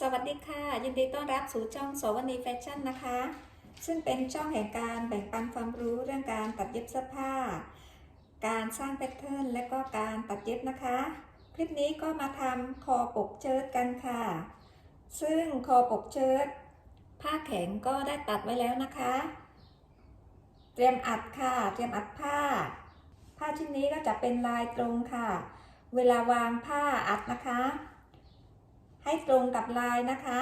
สวัสดีค่ะ ยินดีต้อนรับสู่ช่องโสวนีแฟชั่นนะคะ ซึ่งเป็นช่องแห่งการแบ่งปันความรู้เรื่องการตัดเย็บเสื้อผ้า การสร้างแพทเทิร์นและก็การตัดเย็บนะคะ คลิปนี้ก็มาทำคอปกเชิ้ตกันค่ะ ซึ่งคอปกเชิ้ตผ้าแข็งก็ได้ตัดไว้แล้วนะคะ เตรียมอัดค่ะ เตรียมอัดผ้า ผ้าชิ้นนี้ก็จะเป็นลายตรงค่ะ เวลาวางผ้าอัดนะคะ ตรงกับลายนะคะ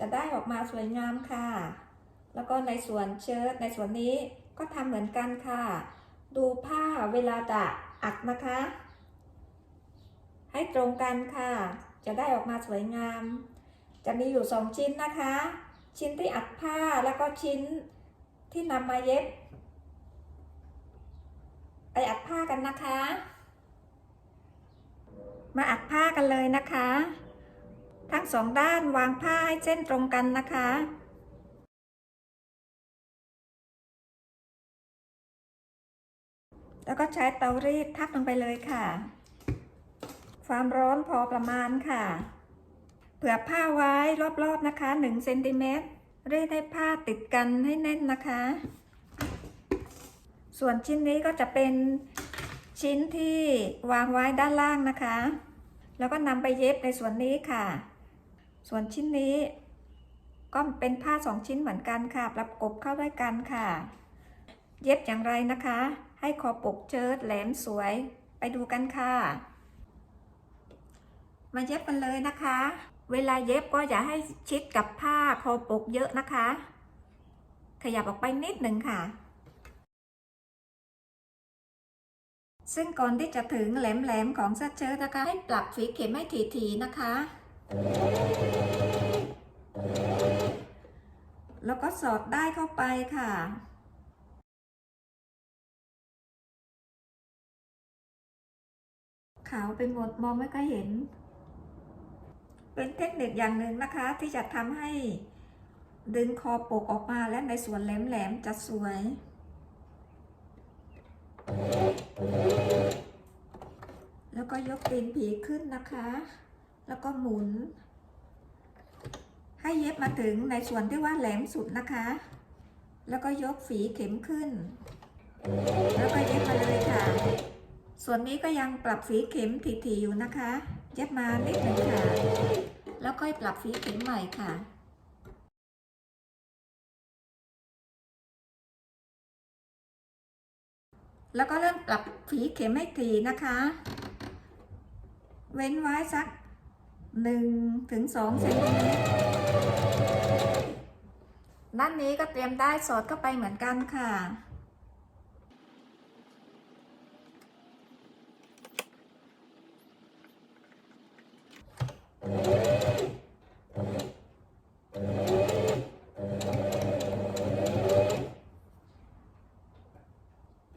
จะได้ออกมาสวยงามค่ะ แล้วก็ในส่วนเชิ้ตในส่วนนี้ก็ทำเหมือนกันค่ะ ดูผ้าเวลาจะอัดนะคะ ให้ตรงกันค่ะ จะได้ออกมาสวยงาม จะมีอยู่สองชิ้นนะคะ ชิ้นที่อัดผ้าแล้วก็ชิ้นที่นำมาเย็บ ไปอัดผ้ากันนะคะ มาอัดผ้ากันเลยนะคะ งสองด้านวางผ้าให้เส้นตรงกันนะคะ แล้วก็ใช้เตารีดทับลงไปเลยค่ะ ความร้อนพอประมาณค่ะ เผื่อผ้าไว้รอบๆนะคะ1เซนติเมตรรีดให้ผ้าติดกันให้แน่นนะคะ ส่วนชิ้นนี้ก็จะเป็นชิ้นที่วางไว้ด้านล่างนะคะ แล้วก็นำไปเย็บในส่วนนี้ค่ะ ส่วนชิ้นนี้ ก็เป็นผ้าสองชิ้นเหมือนกันค่ะ ประกบเข้าด้วยกันค่ะ เย็บอย่างไรนะคะ ให้คอปกเชิ้ตแหลมสวย ไปดูกันค่ะ มาเย็บกันเลยนะคะ เวลาเย็บก็อย่าให้ชิดกับผ้าคอปกเยอะนะคะ ขยับออกไปนิดหนึ่งค่ะซึ่งก่อนที่จะถึงแหลมๆของเสื้อเชิ้ตนะคะ ให้ปรับฝีเข็มให้ถี่ๆนะคะ แล้วก็สอดได้เข้าไปค่ะ ขาวไปหมดมองไม่ค่อยเห็น เป็นเทคนิคอย่างหนึ่งนะคะ ที่จะทำให้ดึงคอปกออกมาและในส่วนแหลมๆจะสวย แล้วก็ยกตีนผีขึ้นนะคะ แล้วก็หมุน ให้เย็บมาถึงในส่วนที่ว่าแหลมสุดนะคะ แล้วก็ยกฝีเข็มขึ้น แล้วก็เย็บมาเลยค่ะ ส่วนนี้ก็ยังปรับฝีเข็มถี่ๆอยู่นะคะ เย็บมานิดหนึ่งค่ะ แล้วค่อยปรับฝีเข็มใหม่ค่ะแล้วก็เริ่มปรับฝีเข็มให้ถี่นะคะ เว้นไว้สัก 1ถึง2เซนติเมตรด้านนี้ก็เตรียมได้สอดเข้าไปเหมือนกันค่ะ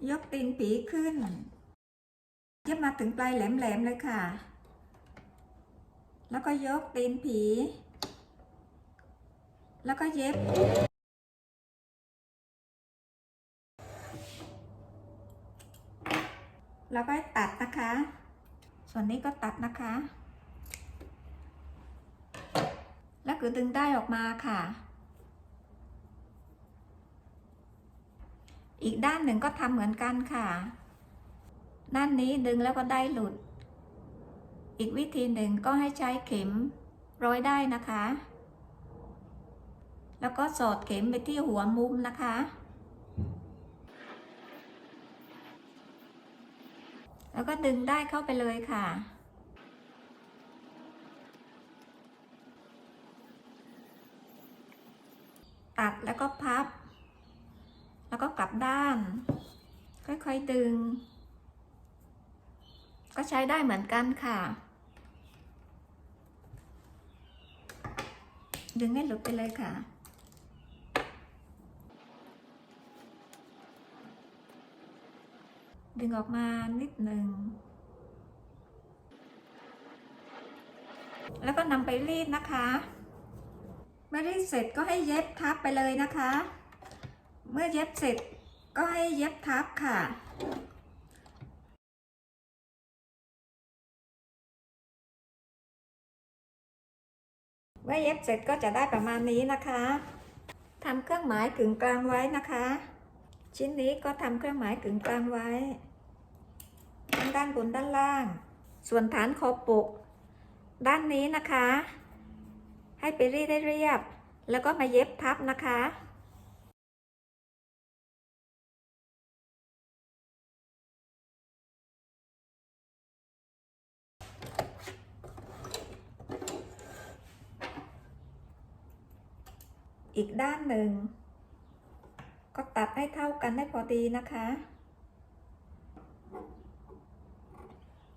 ยกตีนผีขึ้นเย็บมาถึงปลายแหลมๆเลยค่ะ แล้วก็ยกตีนผี แล้วก็เย็บ แล้วก็ตัดนะคะ ส่วนนี้ก็ตัดนะคะ แล้วคือดึงได้ออกมาค่ะ อีกด้านหนึ่งก็ทำเหมือนกันค่ะ ด้านนี้ดึงแล้วก็ได้หลุด อีกวิธีหนึ่งก็ให้ใช้เข็มร้อยได้นะคะ แล้วก็สอดเข็มไปที่หัวมุมนะคะ แล้วก็ดึงได้เข้าไปเลยค่ะตัดแล้วก็พับ แล้วก็กลับด้าน ค่อยๆดึง ก็ใช้ได้เหมือนกันค่ะ ดึงให้หลุดไปเลยค่ะ ดึงออกมานิดหนึ่ง แล้วก็นำไปรีดนะคะ เมื่อรีดเสร็จก็ให้เย็บทับไปเลยนะคะ เมื่อเย็บเสร็จก็ให้เย็บทับค่ะ เมื่อเย็บเสร็จก็จะได้ประมาณนี้นะคะทำเครื่องหมายกึ่งกลางไว้นะคะ ชิ้นนี้ก็ทำเครื่องหมายกึ่งกลางไว้ทั้งด้านบนด้านล่าง ส่วนฐานคอปก ด้านนี้นะคะ ให้ไปรีดได้เรียบ แล้วก็มาเย็บทับนะคะ อีกด้านหนึ่ง ก็ตัดให้เท่ากันให้พอดีนะคะ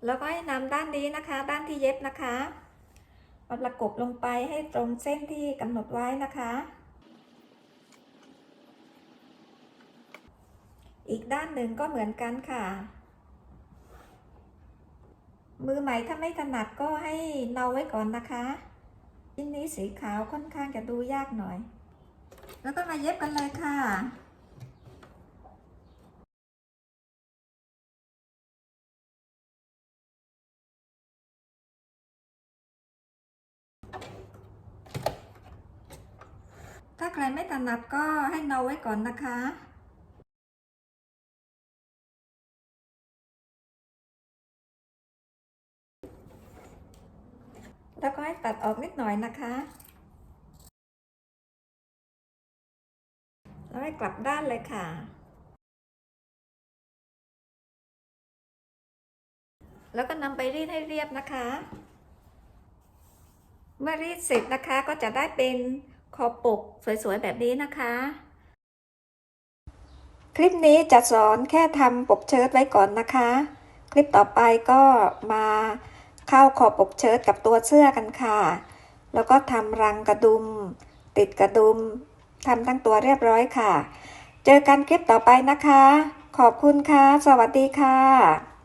แล้วก็ให้นำด้านนี้นะคะ ด้านที่เย็บนะคะมาประกบลงไปให้ตรงเส้นที่กำหนดไว้นะคะ อีกด้านหนึ่งก็เหมือนกันค่ะ มือใหม่ถ้าไม่ถนัดก็ให้เนาไว้ก่อนนะคะชิ้นนี้สีขาวค่อนข้างจะดูยากหน่อย แล้วก็มาเย็บกันเลยค่ะถ้าใครไม่ถนัดก็ให้เนาไว้ก่อนนะคะ แล้วก็ให้ตัดออกนิดหน่อยนะคะ แล้วให้กลับด้านเลยค่ะ แล้วก็นำไปรีดให้เรียบนะคะ เมื่อรีดเสร็จนะคะก็จะได้เป็นคอปกสวยๆแบบนี้นะคะ คลิปนี้จะสอนแค่ทำปกเชิ้ตไว้ก่อนนะคะ คลิปต่อไปก็มาเข้าขอบปกเชิ้ตกับตัวเสื้อกันค่ะ แล้วก็ทำรังกระดุม ติดกระดุม ทำทั้งตัวเรียบร้อยค่ะ เจอกันคลิปต่อไปนะคะ ขอบคุณค่ะ สวัสดีค่ะ